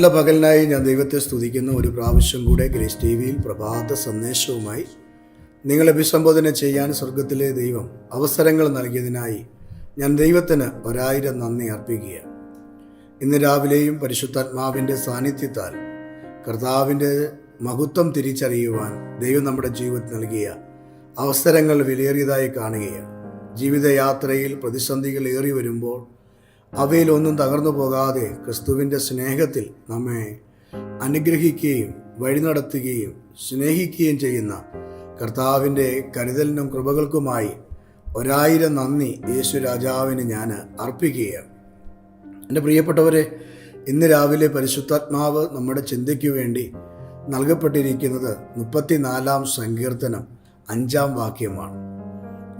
നല്ല പകലിനായി ഞാൻ ദൈവത്തെ സ്തുതിക്കുന്ന. ഒരു പ്രാവശ്യം കൂടെ ഗ്രേസ് ടി വിയിൽ പ്രഭാത സന്ദേശവുമായി നിങ്ങളെ അഭിസംബോധന ചെയ്യാൻ സ്വർഗത്തിലെ ദൈവം അവസരങ്ങൾ നൽകിയതിനായി ഞാൻ ദൈവത്തിന് ഒരായിരം നന്ദി അർപ്പിക്കുകയാണ്. ഇന്ന് രാവിലെയും പരിശുദ്ധാത്മാവിന്റെ സാന്നിധ്യത്താൽ കർത്താവിന്റെ മഹത്വം തിരിച്ചറിയുവാൻ ദൈവം നമ്മുടെ ജീവിതത്തിൽ നൽകിയ അവസരങ്ങൾ വിലയേറിയതായി കാണുകയാണ്. ജീവിതയാത്രയിൽ പ്രതിസന്ധികൾ ഏറി വരുമ്പോൾ അവയിലൊന്നും തകർന്നു പോകാതെ ക്രിസ്തുവിന്റെ സ്നേഹത്തിൽ നമ്മെ അനുഗ്രഹിക്കുകയും വഴി നടത്തുകയും സ്നേഹിക്കുകയും ചെയ്യുന്ന കർത്താവിന്റെ കരുതലിനും കൃപകൾക്കുമായി ഒരായിരം നന്ദി യേശു രാജാവിന് ഞാൻ അർപ്പിക്കുകയാണ്. എന്റെ പ്രിയപ്പെട്ടവരെ ഇന്ന് രാവിലെ പരിശുദ്ധാത്മാവ് നമ്മുടെ ചിന്തയ്ക്ക് വേണ്ടി നൽകപ്പെട്ടിരിക്കുന്നത് മുപ്പത്തിനാലാം സങ്കീർത്തനം അഞ്ചാം വാക്യമാണ്.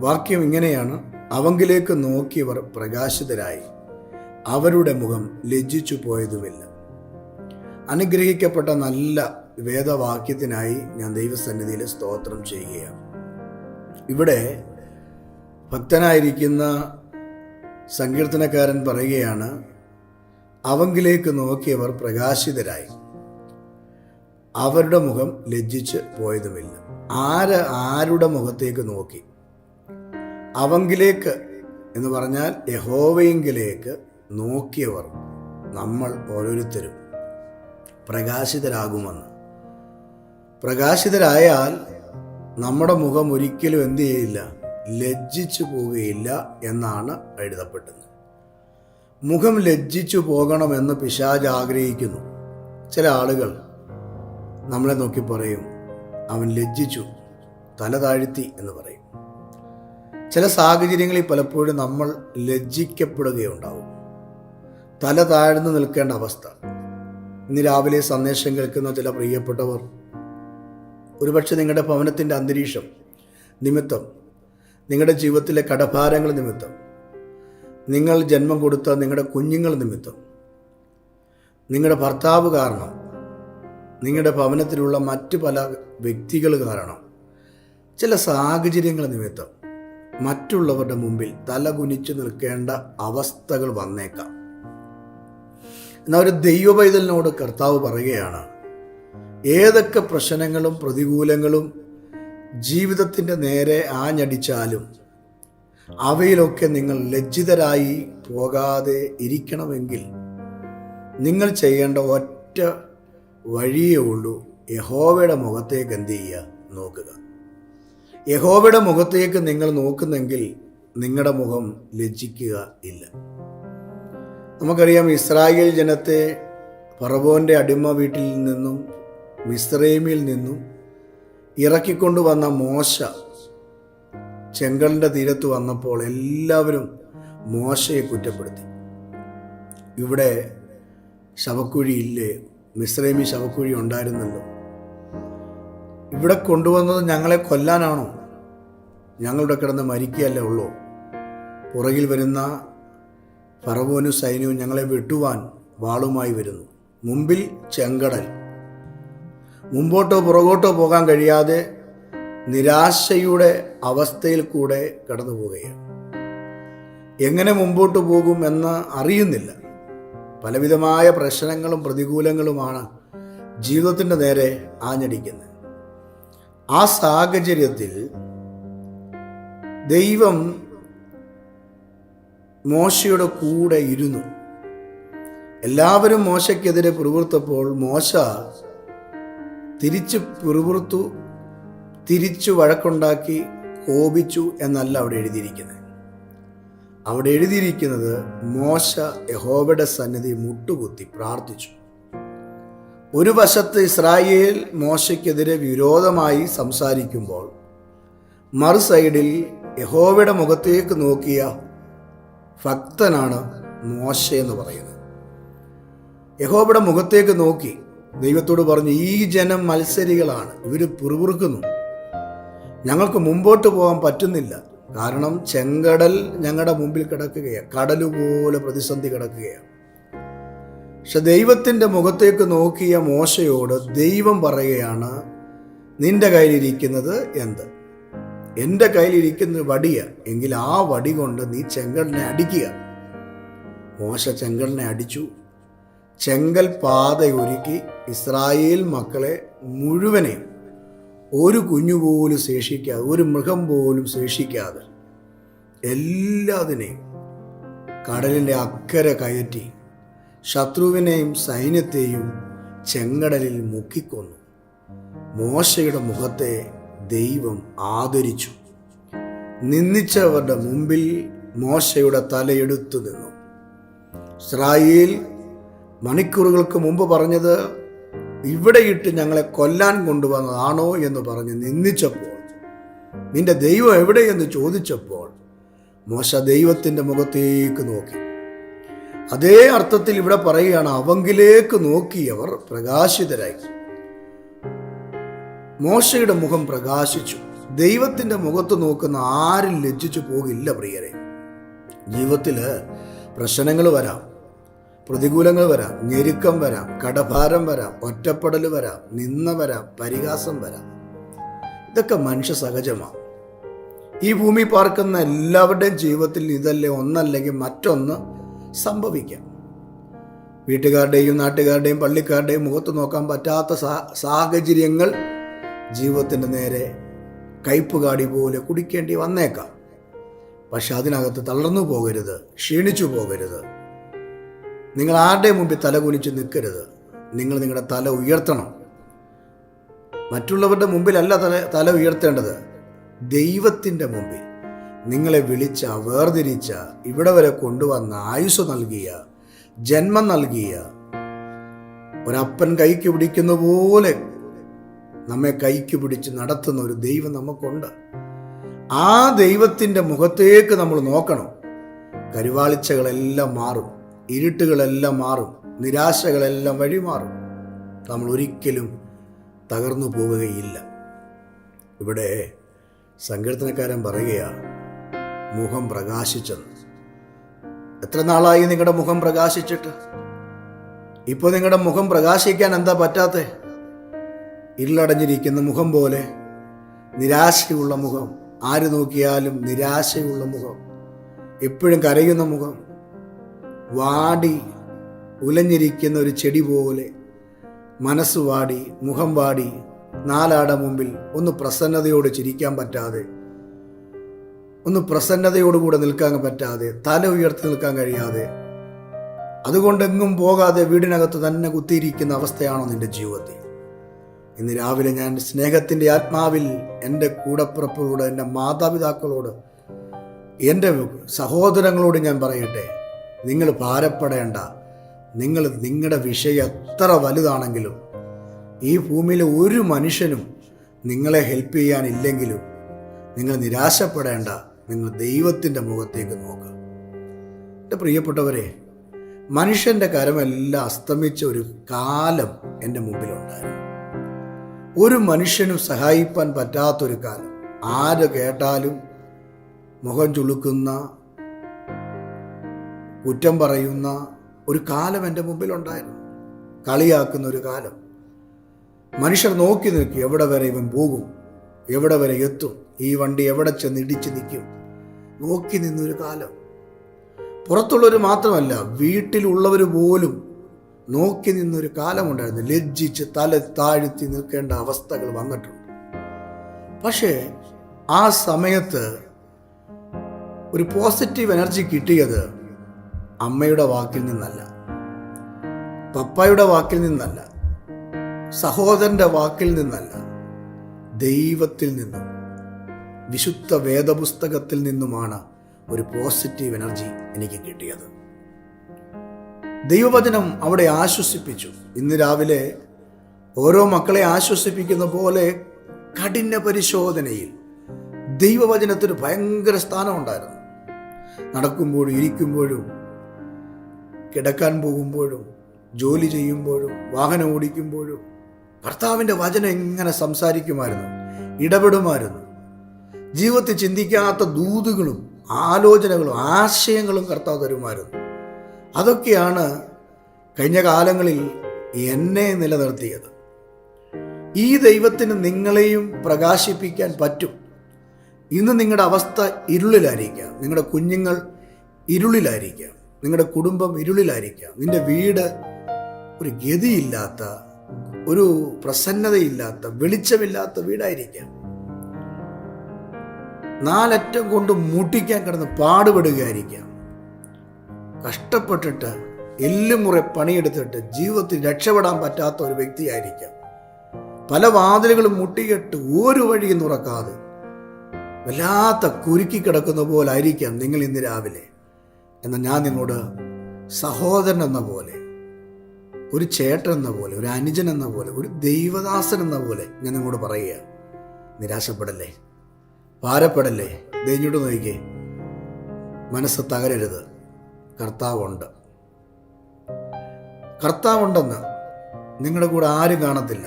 വാക്യം ഇങ്ങനെയാണ്. അവങ്കിലേക്ക് നോക്കിയവർ പ്രകാശിതരായി. അവരുടെ മുഖം ലജ്ജിച്ചു പോയതുമില്ല. അനുഗ്രഹിക്കപ്പെട്ട നല്ല വേദവാക്യത്തിനായി ഞാൻ ദൈവസന്നിധിയിൽ സ്തോത്രം ചെയ്യുകയാണ്. ഇവിടെ ഭക്തനായിരിക്കുന്ന സങ്കീർത്തനക്കാരൻ പറയുകയാണ് അവങ്കിലേക്ക് നോക്കിയവർ പ്രകാശിതരായി. അവരുടെ മുഖം ലജ്ജിച്ച് പോയതുമില്ല. ആര് ആരുടെ മുഖത്തേക്ക് നോക്കി? അവങ്കിലേക്ക് എന്ന് പറഞ്ഞാൽ യഹോവയെങ്കിലേക്ക് നോക്കിയവർ നമ്മൾ ഓരോരുത്തരും പ്രകാശിതരാകുമെന്ന്. പ്രകാശിതരായാൽ നമ്മുടെ മുഖം ഒരിക്കലും എന്തു ചെയ്യില്ല ലജ്ജിച്ചു പോവുകയില്ല എന്നാണ് എഴുതപ്പെട്ടത്. മുഖം ലജ്ജിച്ചു പോകണമെന്ന് പിശാജ് ആഗ്രഹിക്കുന്നു. ചില ആളുകൾ നമ്മളെ നോക്കി പറയും അവൻ ലജ്ജിച്ചു തല താഴ്ത്തി എന്ന് പറയും. ചില സാഹചര്യങ്ങളിൽ പലപ്പോഴും നമ്മൾ ലജ്ജിക്കപ്പെടുകയുണ്ടാവും. തല താഴ്ന്നു നിൽക്കേണ്ട അവസ്ഥ. ഇന്ന് രാവിലെ സന്ദേശം കേൾക്കുന്ന ചില പ്രിയപ്പെട്ടവർ ഒരുപക്ഷെ നിങ്ങളുടെ ഭവനത്തിന്റെ അന്തരീക്ഷം നിമിത്തം നിങ്ങളുടെ ജീവിതത്തിലെ കടഭാരങ്ങൾ നിമിത്തം നിങ്ങൾ ജന്മം കൊടുത്ത നിങ്ങളുടെ കുഞ്ഞുങ്ങൾ നിമിത്തം നിങ്ങളുടെ ഭർത്താവ് കാരണം നിങ്ങളുടെ ഭവനത്തിലുള്ള മറ്റ് പല വ്യക്തികൾ കാരണം ചില സാഹചര്യങ്ങൾ നിമിത്തം മറ്റുള്ളവരുടെ മുമ്പിൽ തല കുനിച്ചു നിൽക്കേണ്ട അവസ്ഥകൾ വന്നേക്കാം. എന്നാൽ ഒരു ദൈവപൈതലിനോട് കർത്താവ് പറയുകയാണ് ഏതൊക്കെ പ്രശ്നങ്ങളും പ്രതികൂലങ്ങളും ജീവിതത്തിന്റെ നേരെ ആഞ്ഞടിച്ചാലും അവയിലൊക്കെ നിങ്ങൾ ലജ്ജിതരായി പോകാതെ ഇരിക്കണമെങ്കിൽ നിങ്ങൾ ചെയ്യേണ്ട ഒറ്റ വഴിയേ ഉള്ളൂ യഹോവയുടെ മുഖത്തേക്ക് എന്ത് ചെയ്യുക? നോക്കുക. യഹോവയുടെ മുഖത്തേക്ക് നിങ്ങൾ നോക്കുന്നെങ്കിൽ നിങ്ങളുടെ മുഖം ലജ്ജിക്കുക ഇല്ല. നമുക്കറിയാം ഇസ്രായേൽ ജനത്തെ പറവോന്റെ അടിമ വീട്ടിൽ നിന്നും മിസ്രൈമിൽ നിന്നും ഇറക്കിക്കൊണ്ടുവന്ന മോശ ചെങ്കലിന്റെ തീരത്ത് വന്നപ്പോൾ എല്ലാവരും മോശയെ കുറ്റപ്പെടുത്തി. ഇവിടെ ശവക്കുഴി ഇല്ലേ? മിസ്രൈമി ശവക്കുഴി ഉണ്ടായിരുന്നല്ലോ. ഇവിടെ കൊണ്ടുവന്നത് ഞങ്ങളെ കൊല്ലാനാണോ? ഞങ്ങളുടെ കിടന്ന് മരിക്കുകയല്ലേ ഉള്ളൂ. പുറകിൽ വരുന്ന ഫറവോനും സൈന്യവും ഞങ്ങളെ വെട്ടുവാൻ വാളുമായി വരുന്നു. മുമ്പിൽ ചെങ്കടൽ. മുമ്പോട്ടോ പുറകോട്ടോ പോകാൻ കഴിയാതെ നിരാശയുടെ അവസ്ഥയിൽ കൂടെ കടന്നു പോവുകയാണ്. എങ്ങനെ മുമ്പോട്ട് പോകും എന്ന് അറിയുന്നില്ല. പലവിധമായ പ്രശ്നങ്ങളും പ്രതികൂലങ്ങളുമാണ് ജീവിതത്തിന്റെ നേരെ ആഞ്ഞടിക്കുന്നത്. ആ സാഹചര്യത്തിൽ ദൈവം മോശയുടെ കൂടെ ഇരുന്നു. എല്ലാവരും മോശയ്ക്കെതിരെ പിറുപുറുത്തപ്പോൾ മോശ തിരിച്ച് പിറുപുറുത്തു തിരിച്ചു വഴക്കുണ്ടാക്കി കോപിച്ചു എന്നല്ല അവിടെ എഴുതിയിരിക്കുന്നത്. അവിടെ എഴുതിയിരിക്കുന്നത് മോശ യഹോബയുടെ സന്നിധി മുട്ടുകുത്തി പ്രാർത്ഥിച്ചു. ഒരു വശത്ത് ഇസ്രായേൽ മോശയ്ക്കെതിരെ വിരോധമായി സംസാരിക്കുമ്പോൾ മറു സൈഡിൽ യഹോവയുടെ മുഖത്തേക്ക് നോക്കിയ ഭക്തനാണ് മോശ എന്ന് പറയുന്നത്. യഹോബയുടെ മുഖത്തേക്ക് നോക്കി ദൈവത്തോട് പറഞ്ഞു ഈ ജനം മത്സരികളാണ് ഇവർ പുറുപുറുക്കുന്നു. ഞങ്ങൾക്ക് മുമ്പോട്ട് പോകാൻ പറ്റുന്നില്ല. കാരണം ചെങ്കടൽ ഞങ്ങളുടെ മുമ്പിൽ കിടക്കുകയാണ്. കടലുപോലെ പ്രതിസന്ധി കിടക്കുകയാണ്. പക്ഷെ ദൈവത്തിന്റെ മുഖത്തേക്ക് നോക്കിയ മോശയോട് ദൈവം പറയുകയാണ് നിന്റെ കയ്യിലിരിക്കുന്നത് എന്ത്? എന്റെ കയ്യിലിരിക്കുന്ന വടിയ എങ്കിൽ ആ വടി കൊണ്ട് നീ ചെങ്കടനെ അടിക്കുക. മോശ ചെങ്കടനെ അടിച്ചു. ചെങ്കൽ പാത ഒരുക്കി ഇസ്രായേൽ മക്കളെ മുഴുവനെ ഒരു കുഞ്ഞു പോലും ശേഷിക്കാതെ ഒരു മൃഗം പോലും ശേഷിക്കാതെ എല്ലാതിനെയും കടലിന്റെ അക്കരെ കയറ്റി ശത്രുവിനെയും സൈന്യത്തെയും ചെങ്കടലിൽ മുക്കിക്കൊന്നു. മോശയുടെ മുഖത്തെ ദൈവം ആദരിച്ചു. നിന്ദിച്ചവരുടെ മുമ്പിൽ മോശയുടെ തലയെടുത്തു നിന്നു. ഇസ്രായേൽ മണിക്കൂറുകൾക്ക് മുമ്പ് പറഞ്ഞത് ഇവിടെ ഇട്ട് ഞങ്ങളെ കൊല്ലാൻ കൊണ്ടുവന്നതാണോ? എന്ന് പറഞ്ഞ് നിന്ദിച്ചപ്പോൾ നിന്റെ ദൈവം എവിടെയെന്ന് ചോദിച്ചപ്പോൾ മോശ ദൈവത്തിന്റെ മുഖത്തേക്ക് നോക്കി. അതേ അർത്ഥത്തിൽ ഇവിടെ പറയുകയാണ് അവങ്കിലേക്ക് നോക്കിയവർ പ്രകാശിതരായി. മോശയുടെ മുഖം പ്രകാശിച്ചു. ദൈവത്തിന്റെ മുഖത്ത് നോക്കുന്ന ആരും ലജ്ജിച്ചു പോകില്ല പ്രിയരെ. ജീവിതത്തിൽ പ്രശ്നങ്ങൾ വരാം. പ്രതികൂലങ്ങൾ വരാം. ഞെരുക്കം വരാം. കടഭാരം വരാം. ഒറ്റപ്പെടൽ വരാം. നിന്ന വരാം. പരിഹാസം വരാം. ഇതൊക്കെ മനുഷ്യ സഹജമാണ്. ഈ ഭൂമി പാർക്കുന്ന എല്ലാവരുടെയും ജീവിതത്തിൽ ഇതല്ലേ ഒന്നല്ലെങ്കിൽ മറ്റൊന്ന് സംഭവിക്കാം. വീട്ടുകാരുടെയും നാട്ടുകാരുടെയും പള്ളിക്കാരുടെയും മുഖത്ത് നോക്കാൻ പറ്റാത്ത സാഹചര്യങ്ങൾ ജീവിതത്തിന്റെ നേരെ കയ്പുകാടി പോലെ കുടിക്കേണ്ടി വന്നേക്കാം. പക്ഷെ അതിനകത്ത് തളർന്നു പോകരുത് ക്ഷീണിച്ചു പോകരുത്. നിങ്ങൾ ആരുടെ മുമ്പിൽ തലകുനിച്ച് നിൽക്കരുത്. നിങ്ങൾ നിങ്ങളുടെ തല ഉയർത്തണം. മറ്റുള്ളവരുടെ മുമ്പിലല്ല തല തല ഉയർത്തേണ്ടത്. ദൈവത്തിന്റെ മുമ്പിൽ നിങ്ങളെ വിളിച്ച വേർതിരിച്ച ഇവിടെ വരെ കൊണ്ടുവന്ന ആയുസ് നൽകിയ ജന്മം നൽകിയ ഒരപ്പൻ കൈക്ക് പിടിക്കുന്ന പോലെ നമ്മെ കൈക്ക് പിടിച്ച് നടത്തുന്ന ഒരു ദൈവം നമുക്കുണ്ട്. ആ ദൈവത്തിന്റെ മുഖത്തേക്ക് നമ്മൾ നോക്കണം. കരുവാളിച്ചകളെല്ലാം മാറും. ഇരുട്ടുകളെല്ലാം മാറും. നിരാശകളെല്ലാം വഴിമാറും. നമ്മൾ ഒരിക്കലും തകർന്നു പോവുകയില്ല. ഇവിടെ സങ്കീർത്തനക്കാരൻ പറയുകയാണ് മുഖം പ്രകാശിച്ചെന്ന്. എത്ര നാളായി നിങ്ങളുടെ മുഖം പ്രകാശിച്ചിട്ട്? ഇപ്പോൾ നിങ്ങളുടെ മുഖം പ്രകാശിക്കാൻ എന്താ പറ്റാത്തേ? ഇരുളടഞ്ഞിരിക്കുന്ന മുഖം പോലെ നിരാശയുള്ള മുഖം. ആര് നോക്കിയാലും നിരാശയുള്ള മുഖം. എപ്പോഴും കരയുന്ന മുഖം. വാടി ഉലഞ്ഞിരിക്കുന്ന ഒരു ചെടി പോലെ മനസ്സ് വാടി മുഖം വാടി നാലാട മുമ്പിൽ ഒന്ന് പ്രസന്നതയോട് ചിരിക്കാൻ പറ്റാതെ ഒന്ന് പ്രസന്നതയോടുകൂടെ നിൽക്കാൻ പറ്റാതെ തല ഉയർത്തി നിൽക്കാൻ കഴിയാതെ അതുകൊണ്ടെങ്ങും പോകാതെ വീടിനകത്ത് തന്നെ കുത്തിയിരിക്കുന്ന അവസ്ഥയാണോ നിന്റെ ജീവിതത്തിൽ? ഇന്ന് രാവിലെ ഞാൻ സ്നേഹത്തിന്റെ ആത്മാവിൽ എന്റെ കൂടപ്പിറപ്പുകളോട് എന്റെ മാതാപിതാക്കളോട് എന്റെ സഹോദരങ്ങളോട് ഞാൻ പറയട്ടെ നിങ്ങൾ ഭാരപ്പെടേണ്ട. നിങ്ങൾ നിങ്ങളുടെ വിഷയം എത്ര വലുതാണെങ്കിലും ഈ ഭൂമിയിലെ ഒരു മനുഷ്യനും നിങ്ങളെ ഹെൽപ്പ് ചെയ്യാനില്ലെങ്കിലും നിങ്ങൾ നിരാശപ്പെടേണ്ട. നിങ്ങൾ ദൈവത്തിന്റെ മുഖത്തേക്ക് നോക്കുക. എന്റെ പ്രിയപ്പെട്ടവരെ മനുഷ്യന്റെ കരമെല്ലാം അസ്തമിച്ച ഒരു കാലം എന്റെ മുമ്പിലുണ്ടായിരുന്നു. ഒരു മനുഷ്യനും സഹായിപ്പാൻ പറ്റാത്തൊരു കാലം. ആര് കേട്ടാലും മുഖം ചുളുക്കുന്ന കുറ്റം പറയുന്ന ഒരു കാലം എന്റെ മുമ്പിലുണ്ടായിരുന്നു. കളിയാക്കുന്ന ഒരു കാലം. മനുഷ്യർ നോക്കി നിൽക്കി എവിടെ വരെ ഇവൻ പോകും എവിടെ വരെ എത്തും ഈ വണ്ടി എവിടെ ചെന്ന് ഇടിച്ച് നിൽക്കും. നോക്കി നിന്നൊരു കാലം. പുറത്തുള്ളവർ മാത്രമല്ല വീട്ടിലുള്ളവർ പോലും നോക്കി നിന്നൊരു കാലമുണ്ടായിരുന്നു ലജ്ജിച്ച് തല താഴ്ത്തി നിൽക്കേണ്ട അവസ്ഥകൾ വന്നിട്ടുണ്ട്. പക്ഷേ ആ സമയത്ത് ഒരു പോസിറ്റീവ് എനർജി കിട്ടിയത് അമ്മയുടെ വാക്കിൽ നിന്നല്ല. പപ്പായുടെ വാക്കിൽ നിന്നല്ല. സഹോദരന്റെ വാക്കിൽ നിന്നല്ല. ദൈവത്തിൽ നിന്നും വിശുദ്ധ വേദപുസ്തകത്തിൽ നിന്നുമാണ് ഒരു പോസിറ്റീവ് എനർജി എനിക്ക് കിട്ടിയത്. ദൈവവചനം അവിടെ ആശ്വസിപ്പിച്ചു. ഇന്ന് രാവിലെ ഓരോ മക്കളെ ആശ്വസിപ്പിക്കുന്ന പോലെ കഠിന പരിശോധനയിൽ ദൈവവചനത്തിന് ഭയങ്കര സ്ഥാനമുണ്ടായിരുന്നു നടക്കുമ്പോഴും ഇരിക്കുമ്പോഴും കിടക്കാൻ പോകുമ്പോഴും ജോലി ചെയ്യുമ്പോഴും വാഹനം ഓടിക്കുമ്പോഴും ഭർത്താവിന്റെ വചനം എങ്ങനെ സംസാരിക്കുമായിരുന്നു ഇടപെടുമായിരുന്നു. ജീവിതത്തിൽ ചിന്തിക്കാത്ത ദൂതുകളും ആലോചനകളും ആശയങ്ങളും കർത്താവ് തരുമായിരുന്നു. അതൊക്കെയാണ് കഴിഞ്ഞ കാലങ്ങളിൽ എന്നെ നിലനിർത്തിയത്. ഈ ദൈവത്തിന് നിങ്ങളെയും പ്രകാശിപ്പിക്കാൻ പറ്റും. ഇന്ന് നിങ്ങളുടെ അവസ്ഥ ഇരുളിലായിരിക്കാം. നിങ്ങളുടെ കുഞ്ഞുങ്ങൾ ഇരുളിലായിരിക്കാം. നിങ്ങളുടെ കുടുംബം ഇരുളിലായിരിക്കാം. നിന്റെ വീട് ഒരു ഗതിയില്ലാത്ത ഒരു പ്രസന്നതയില്ലാത്ത വെളിച്ചമില്ലാത്ത വീടായിരിക്കാം. നാലറ്റം കൊണ്ട് മുട്ടിക്കാൻ കിടന്ന് പാടുപെടുകയായിരിക്കാം. കഷ്ടപ്പെട്ടിട്ട് എല്ലും മുറെ പണിയെടുത്തിട്ട് ജീവിതത്തിൽ രക്ഷപ്പെടാൻ പറ്റാത്ത ഒരു വ്യക്തിയായിരിക്കാം. പല വാതിലുകളും മുട്ടിയിട്ട് ഒരു വഴിയും തുറക്കാതെ വല്ലാത്ത കുരുക്കി കിടക്കുന്ന പോലെ ആയിരിക്കാം നിങ്ങൾ ഇന്ന് രാവിലെ. എന്നാൽ ഞാൻ നിന്നോട് സഹോദരൻ എന്ന പോലെ ഒരു ചേട്ടൻ എന്ന പോലെ ഒരു അനുജൻ എന്ന പോലെ ഒരു ദൈവദാസൻ എന്ന പോലെ ഞാൻ നിങ്ങളോട് പറയുക. നിരാശപ്പെടല്ലേ? ഭാരപ്പെടല്ലേ? ദൈവോട് നോക്കിക്കേ. മനസ്സ് തകരരുത്. കർത്താവുണ്ട്. കർത്താവുണ്ടെന്ന് നിങ്ങളുടെ കൂടെ ആരും കാണത്തില്ല.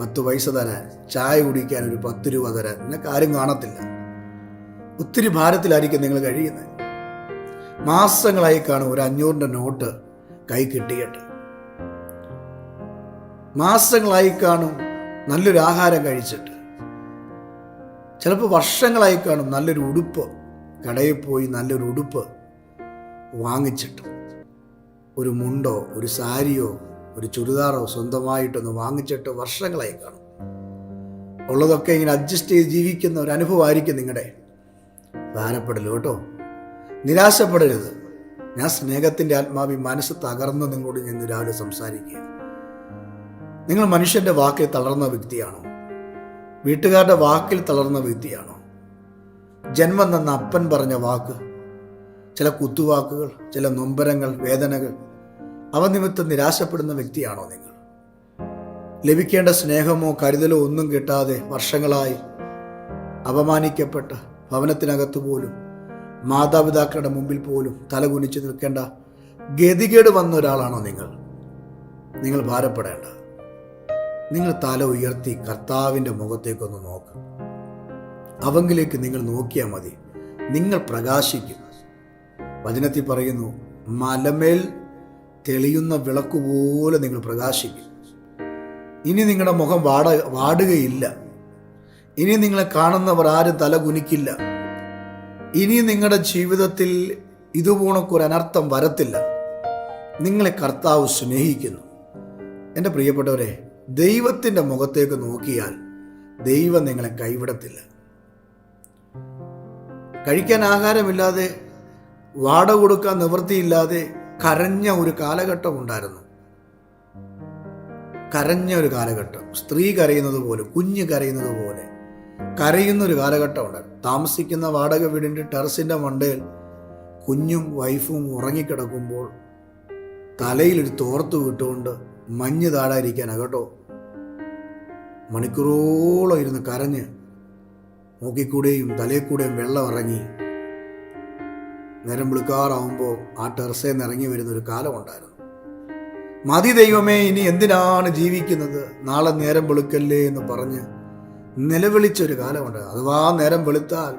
പത്ത് പൈസ തരാൻ ചായ കുടിക്കാൻ ഒരു പത്ത് രൂപ തരാൻ നിനക്ക് ആരും കാണത്തില്ല. ഒത്തിരി ഭാരത്തിലായിരിക്കും നിങ്ങൾ കഴിയുന്നത്. മാസങ്ങളായി കാണും ഒരു അഞ്ഞൂറിന്റെ നോട്ട് കൈ കിട്ടിയിട്ട്. മാസങ്ങളായി കാണും നല്ലൊരു ആഹാരം കഴിച്ചിട്ട്. ചിലപ്പോൾ വർഷങ്ങളായി കാണും നല്ലൊരു ഉടുപ്പ് കടയിൽ പോയി നല്ലൊരു ഉടുപ്പ് വാങ്ങിച്ചിട്ട് ഒരു മുണ്ടോ ഒരു സാരിയോ ഒരു ചുരിദാറോ സ്വന്തമായിട്ടൊന്ന് വാങ്ങിച്ചിട്ട് വർഷങ്ങളായി കാണും. ഉള്ളതൊക്കെ ഇങ്ങനെ അഡ്ജസ്റ്റ് ചെയ്ത് ജീവിക്കുന്ന ഒരു അനുഭവമായിരിക്കും നിങ്ങളുടെ ഭാരപ്പെടൽ കേട്ടോ. നിരാശപ്പെടരുത്. ഞാൻ സ്നേഹത്തിന്റെ ആത്മാവി മനസ്സ് തകർന്ന് നിങ്ങളോട് ഞാൻ രാവിലെ സംസാരിക്കുക നിങ്ങൾ മനുഷ്യന്റെ വാക്കിൽ തളർന്ന വ്യക്തിയാണോ? വീട്ടുകാരുടെ വാക്കിൽ തളർന്ന വ്യക്തിയാണോ? ജന്മം തന്ന അപ്പൻ പറഞ്ഞ വാക്ക് ചില കുത്തുവാക്കുകൾ ചില നൊമ്പരങ്ങൾ വേദനകൾ. അവ നിമിത്തം നിരാശപ്പെടുന്ന വ്യക്തിയാണോ നിങ്ങൾ? ലഭിക്കേണ്ട സ്നേഹമോ കരുതലോ ഒന്നും കിട്ടാതെ വർഷങ്ങളായി അപമാനിക്കപ്പെട്ട ഭവനത്തിനകത്ത് പോലും മാതാപിതാക്കളുടെ മുമ്പിൽ പോലും തലകുനിച്ച് നിൽക്കേണ്ട ഗതികേട് വന്ന ഒരാളാണോ നിങ്ങൾ? നിങ്ങൾ ഭാരപ്പെടേണ്ട. നിങ്ങൾ തല ഉയർത്തി കർത്താവിന്റെ മുഖത്തേക്കൊന്ന് നോക്ക്. അവങ്കിലേക്ക് നിങ്ങൾ നോക്കിയാൽ മതി. നിങ്ങൾ പ്രകാശിക്കും. വചനത്തിൽ പറയുന്നു മലമേൽ തെളിയുന്ന വിളക്ക് പോലെ നിങ്ങൾ പ്രകാശിക്കും. ഇനി നിങ്ങളുടെ മുഖം വാട വാടുകയില്ല. ഇനി നിങ്ങളെ കാണുന്നവർ ആരും തല കുനിക്കില്ല. ഇനി നിങ്ങളുടെ ജീവിതത്തിൽ ഇതുപോണക്കൊരു അനർത്ഥം വരത്തില്ല. നിങ്ങളെ കർത്താവ് സ്നേഹിക്കുന്നു. എന്റെ പ്രിയപ്പെട്ടവരെ ദൈവത്തിന്റെ മുഖത്തേക്ക് നോക്കിയാൽ ദൈവം നിങ്ങളെ കൈവിടത്തില്ല. കഴിക്കാൻ ആഹാരമില്ലാതെ വാട കൊടുക്കാൻ നിവൃത്തിയില്ലാതെ കരഞ്ഞ ഒരു കാലഘട്ടം ഉണ്ടായിരുന്നു. കരഞ്ഞ ഒരു കാലഘട്ടം. സ്ത്രീ കരയുന്നത് പോലെ കുഞ്ഞ് കരയുന്നത് പോലെ കരയുന്ന ഒരു കാലഘട്ടം ഉണ്ടായിരുന്നു. താമസിക്കുന്ന വാടക വീടിന്റെ ടെറസിന്റെ മണ്ടയിൽ കുഞ്ഞും വൈഫും ഉറങ്ങിക്കിടക്കുമ്പോൾ തലയിലൊരു തോർത്ത് വിട്ടുകൊണ്ട് മഞ്ഞ് താഴാതിരിക്കാനാ കേട്ടോ മണിക്കൂറോളം ഇരുന്ന് കരഞ്ഞ് മൂക്കിക്കൂടെയും തലയിൽ കൂടെയും വെള്ളം ഇറങ്ങി നേരം വിളിക്കാറാവുമ്പോൾ ആ ടെറസയിൽ നിന്ന് ഇറങ്ങി വരുന്ന ഒരു കാലമുണ്ടായിരുന്നു മതി ദൈവമേ ഇനി എന്തിനാണ് ജീവിക്കുന്നത്? നാളെ നേരം വെളുക്കല്ലേ എന്ന് പറഞ്ഞ് നിലവിളിച്ചൊരു കാലമുണ്ട് അഥവാ നേരം വെളുത്താൽ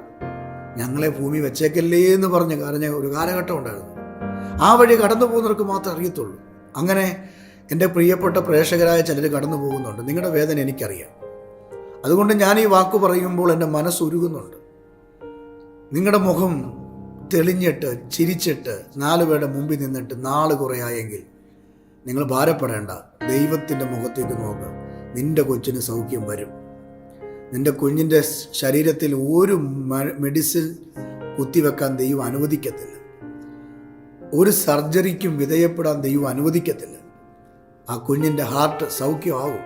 ഞങ്ങളെ ഭൂമി വെച്ചേക്കല്ലേ എന്ന് പറഞ്ഞ് കരഞ്ഞ ഒരു കാലഘട്ടം ഉണ്ടായിരുന്നു. ആ വഴി കടന്നു പോകുന്നവർക്ക് മാത്രമേ അറിയത്തുള്ളൂ. അങ്ങനെ എന്റെ പ്രിയപ്പെട്ട പ്രേക്ഷകരായ ചിലർ കടന്നു പോകുന്നുണ്ട്. നിങ്ങളുടെ വേദന എനിക്കറിയാം. അതുകൊണ്ട് ഞാൻ ഈ വാക്ക് പറയുമ്പോൾ എന്റെ മനസ്സുരുകുന്നുണ്ട് നിങ്ങളുടെ മുഖം തെളിഞ്ഞിട്ട് ചിരിച്ചിട്ട് നാല് പേരുടെ മുമ്പിൽ നിന്നിട്ട് നാൾ കുറയായെങ്കിൽ നിങ്ങൾ ഭാരപ്പെടേണ്ട. ദൈവത്തിന്റെ മുഖത്തേക്ക് നോക്ക്. നിന്റെ കൊച്ചിന് സൗഖ്യം വരും. നിന്റെ കുഞ്ഞിന്റെ ശരീരത്തിൽ ഒരു മെഡിസിൻ കുത്തിവെക്കാൻ ദൈവം അനുവദിക്കത്തില്ല. ഒരു സർജറിക്കും വിധേയപ്പെടാൻ ദൈവം അനുവദിക്കത്തില്ല. ആ കുഞ്ഞിന്റെ ഹാർട്ട് സൗഖ്യമാകും.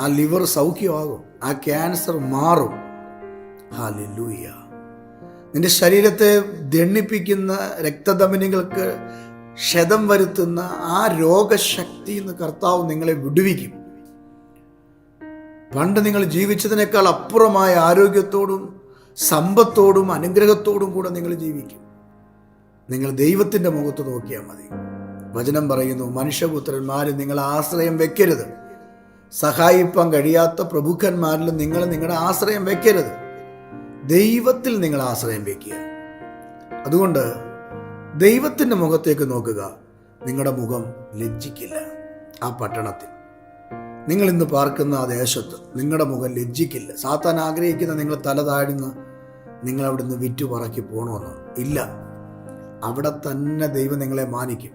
ആ ലിവർ സൗഖ്യമാകും. ആ ക്യാൻസർ മാറും. ഹാലിലൂയ നിന്റെ ശരീരത്തെ ദണ്ണിപ്പിക്കുന്ന രക്തധമനികൾക്ക് ക്ഷതം വരുത്തുന്ന ആ രോഗശക്തി എന്ന് കർത്താവ് നിങ്ങളെ വിടുവിക്കും. പണ്ട് നിങ്ങൾ ജീവിച്ചതിനേക്കാൾ അപ്പുറമായ ആരോഗ്യത്തോടും സമ്പത്തോടും അനുഗ്രഹത്തോടും കൂടെ നിങ്ങൾ ജീവിക്കും. നിങ്ങൾ ദൈവത്തിന്റെ മുഖത്ത് നോക്കിയാൽ മതി. വചനം പറയുന്നു മനുഷ്യപുത്രന്മാരും നിങ്ങൾ ആശ്രയം വെക്കരുത്. സഹായിപ്പാൻ കഴിയാത്ത പ്രഭുക്കന്മാരിലും നിങ്ങൾ നിങ്ങളുടെ ആശ്രയം വെക്കരുത്. ദൈവത്തിൽ നിങ്ങൾ ആശ്രയം വയ്ക്കുക. അതുകൊണ്ട് ദൈവത്തിന്റെ മുഖത്തേക്ക് നോക്കുക. നിങ്ങളുടെ മുഖം ലജ്ജിക്കില്ല. ആ പട്ടണത്തിൽ. നിങ്ങൾ ഇന്ന് പാർക്കുന്ന ആ ദേശത്ത് നിങ്ങളുടെ മുഖം ലജ്ജിക്കില്ല. സാത്താൻ ആഗ്രഹിക്കുന്ന നിങ്ങൾ തല താഴ്ന്ന് നിങ്ങൾ അവിടുന്ന് വിറ്റു പറക്കി പോകണമെന്ന് ഇല്ല. അവിടെ തന്നെ ദൈവം നിങ്ങളെ മാനിക്കും.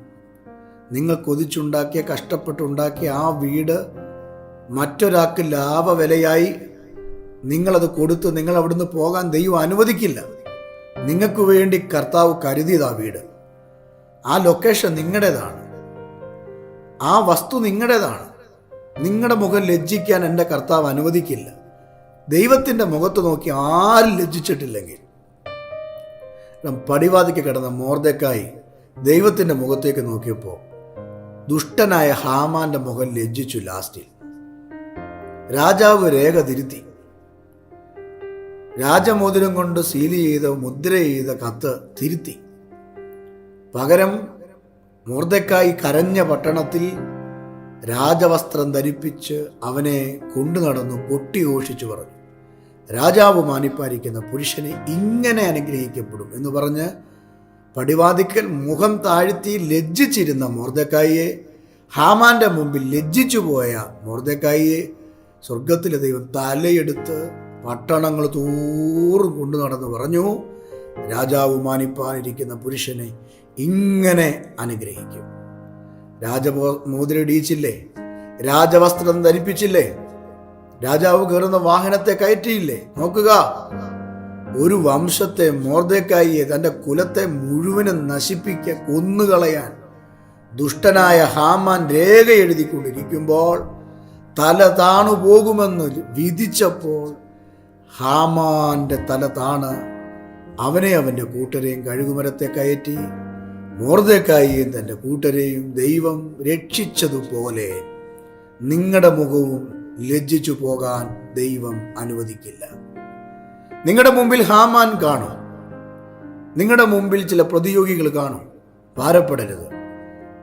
നിങ്ങൾ കൊതിച്ചുണ്ടാക്കിയ കഷ്ടപ്പെട്ടുണ്ടാക്കിയ ആ വീട് മറ്റൊരാൾക്ക് ലാഭവിലയായി നിങ്ങളത് കൊടുത്ത് നിങ്ങൾ അവിടുന്ന് പോകാൻ ദൈവം അനുവദിക്കില്ല. നിങ്ങൾക്ക് വേണ്ടി കർത്താവ് കരുതിയതാ വീട്. ആ ലൊക്കേഷൻ നിങ്ങളുടേതാണ്. ആ വസ്തു നിങ്ങളുടേതാണ്. നിങ്ങളുടെ മുഖം ലജ്ജിക്കാൻ എന്റെ കർത്താവ് അനുവദിക്കില്ല. ദൈവത്തിന്റെ മുഖത്ത് നോക്കി ആരും ലജ്ജിച്ചിട്ടില്ലെങ്കിൽ. പടിവാതിക്ക് കിടന്ന മോർദക്കായി ദൈവത്തിന്റെ മുഖത്തേക്ക് നോക്കിയപ്പോൾ ദുഷ്ടനായ ഹാമാന്റെ മുഖം ലജ്ജിച്ചു ലാസ്റ്റിൽ. രാജാവ് രേഖ തിരുത്തി. രാജമോതിരം കൊണ്ട് സീൽ ചെയ്ത മുദ്ര ചെയ്ത കത്ത് തിരുത്തി. പകരം മൂർദ്ധക്കായി കരഞ്ഞ പട്ടണത്തിൽ രാജവസ്ത്രം ധരിപ്പിച്ച് അവനെ കൊണ്ടു നടന്നു പൊട്ടിഘോഷിച്ചു പറഞ്ഞു. രാജാവ് മാനിപ്പാലിക്കുന്ന പുരുഷനെ ഇങ്ങനെ അനുഗ്രഹിക്കപ്പെടും എന്ന് പറഞ്ഞ് പടിവാതിക്കൽ മുഖം താഴ്ത്തി ലജ്ജിച്ചിരുന്ന മോർദക്കായിയെ ഹാമാന്റെ മുമ്പിൽ ലജ്ജിച്ചു പോയ മോർദക്കായിയെ സ്വർഗത്തിലെ ദൈവം തലയെടുത്ത് പട്ടണങ്ങൾ തോറും കൊണ്ടു നടന്ന് പറഞ്ഞു രാജാവ് മാനിപ്പാനിരിക്കുന്ന പുരുഷനെ ഇങ്ങനെ അനുഗ്രഹിക്കും. രാജമോ മോതിരടിയിച്ചില്ലേ രാജവസ്ത്രം ധരിപ്പിച്ചില്ലേ? രാജാവ് കയറുന്ന വാഹനത്തെ കയറ്റിയില്ലേ? നോക്കുക. ഒരു വംശത്തെ മോർദേക്കായിയെ തന്റെ കുലത്തെ മുഴുവനും നശിപ്പിക്ക കൊന്നുകളയാൻ ദുഷ്ടനായ ഹാമാൻ രേഖ എഴുതിക്കൊണ്ടിരിക്കുമ്പോൾ തല താണു പോകുമെന്ന് വിധിച്ചപ്പോൾ ഹാമാന്റെ തല താണ് അവനെ അവന്റെ കൂട്ടരെയും കഴുകുമരത്തെ കയറ്റി മോർദക്കായിയും തന്റെ കൂട്ടരെയും ദൈവം രക്ഷിച്ചതുപോലെ നിങ്ങളുടെ മുഖവും ലജ്ജിച്ചു പോകാൻ ദൈവം അനുവദിക്കില്ല. നിങ്ങളുടെ മുമ്പിൽ ഹാമാൻ കാണും. നിങ്ങളുടെ മുമ്പിൽ ചില പ്രതിയോഗികൾ കാണും. ഭാരപ്പെടരുത്.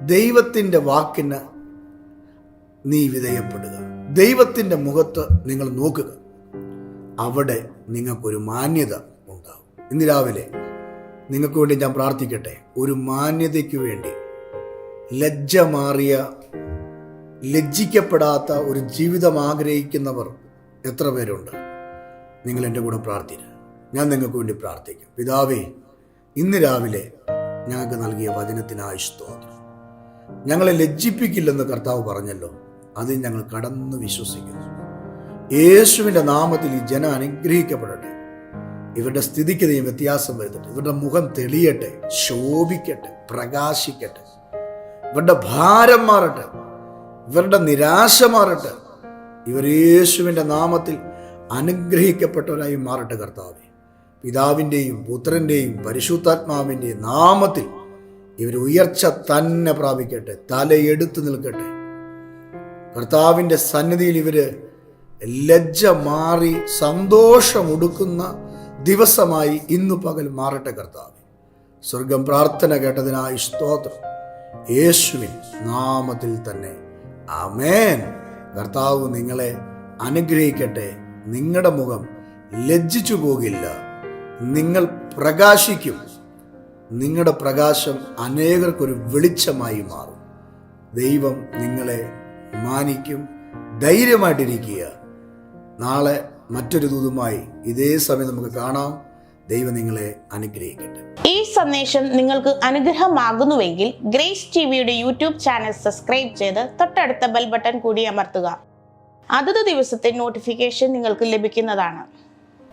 ദൈവത്തിന്റെ വാക്കിന് നീ വിധേയപ്പെടുക. ദൈവത്തിന്റെ മുഖത്ത് നിങ്ങൾ നോക്കുക. അവിടെ നിങ്ങൾക്കൊരു മാന്യത ഉണ്ടാവും. ഇന്ന് രാവിലെ നിങ്ങൾക്ക് വേണ്ടി ഞാൻ പ്രാർത്ഥിക്കട്ടെ. ഒരു മാന്യതയ്ക്ക് വേണ്ടി. ലജ്ജ മാറിയ ലജ്ജിക്കപ്പെടാത്ത ഒരു ജീവിതം ആഗ്രഹിക്കുന്നവർ എത്ര പേരുണ്ട്? നിങ്ങൾ എന്റെ കൂടെ പ്രാർത്ഥിക്കുക ഞാൻ നിങ്ങൾക്ക് വേണ്ടി പ്രാർത്ഥിക്കും. പിതാവേ ഇന്ന് രാവിലെ ഞങ്ങൾക്ക് നൽകിയ വചനത്തിനായി സ്തോത്രം. ഞങ്ങളെ ലജ്ജിപ്പിക്കില്ലെന്ന് കർത്താവ് പറഞ്ഞല്ലോ. അതിൽ ഞങ്ങൾ കടന്ന് വിശ്വസിക്കുന്നു. യേശുവിന്റെ നാമത്തിൽ ഈ ജനം അനുഗ്രഹിക്കപ്പെടട്ടെ. ഇവരുടെ സ്ഥിതിക്ക് നീ വ്യത്യാസം വരുത്തട്ടെ. ഇവരുടെ മുഖം തെളിയട്ടെ ശോഭിക്കട്ടെ പ്രകാശിക്കട്ടെ. ഇവരുടെ ഭാരം മാറട്ടെ. ഇവരുടെ നിരാശ മാറട്ടെ. ഇവർ യേശുവിന്റെ നാമത്തിൽ അനുഗ്രഹിക്കപ്പെട്ടവരായി മാറട്ടെ കർത്താവെ. പിതാവിന്റെയും പുത്രന്റെയും പരിശുദ്ധാത്മാവിന്റെയും നാമത്തിൽ ഇവർ ഉയർച്ച തന്നെ പ്രാപിക്കട്ടെ തലയെടുത്ത് നിൽക്കട്ടെ. കർത്താവിന്റെ സന്നിധിയിൽ ഇവർ ലജ്ജ മാറി സന്തോഷമൊടുക്കുന്ന ദിവസമായി ഇന്നു പകൽ മാറട്ടെ കർത്താവ്. സ്വർഗം പ്രാർത്ഥന കേട്ടതിനായി സ്തോത്രം. യേശുവിൻ നാമത്തിൽ തന്നെ. അമേൻ കർത്താവ് നിങ്ങളെ അനുഗ്രഹിക്കട്ടെ. നിങ്ങളുടെ മുഖം ലജ്ജിച്ചു പോകില്ല. നിങ്ങൾ പ്രകാശിക്കും. നിങ്ങളുടെ പ്രകാശം അനേകർക്കൊരു വെളിച്ചമായി മാറും. ദൈവം നിങ്ങളെ മാനിക്കും. ധൈര്യമായിട്ടിരിക്കുക. നാളെ മറ്റൊരു ദൂതുമായി ഇതേ സമയം നമുക്ക് കാണാം. ദൈവം നിങ്ങളെ അനുഗ്രഹിക്കട്ടെ. ഈ സന്ദേശം നിങ്ങൾക്ക് അനുഗ്രഹമാകുന്നുവെങ്കിൽ ഗ്രേസ് ടി വിയുടെ യൂട്യൂബ് ചാനൽ സബ്സ്ക്രൈബ് ചെയ്ത് തൊട്ടടുത്ത ബെൽ ബട്ടൺ കൂടി അമർത്തുക. അതത് ദിവസത്തെ നോട്ടിഫിക്കേഷൻ നിങ്ങൾക്ക് ലഭിക്കുന്നതാണ്.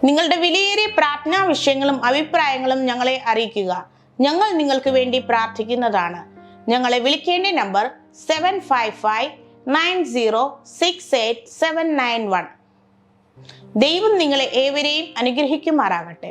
നിങ്ങളുടെ വിലയേറിയ പ്രാർത്ഥനാ വിഷയങ്ങളും അഭിപ്രായങ്ങളും ഞങ്ങളെ അറിയിക്കുക. ഞങ്ങൾ നിങ്ങൾക്ക് വേണ്ടി പ്രാർത്ഥിക്കുന്നതാണ്. ഞങ്ങളെ വിളിക്കേണ്ട number seven five five nine zero six eight seven nine one. ദൈവം നിങ്ങളെ ഏവരെയും അനുഗ്രഹിക്കുമാറാകട്ടെ.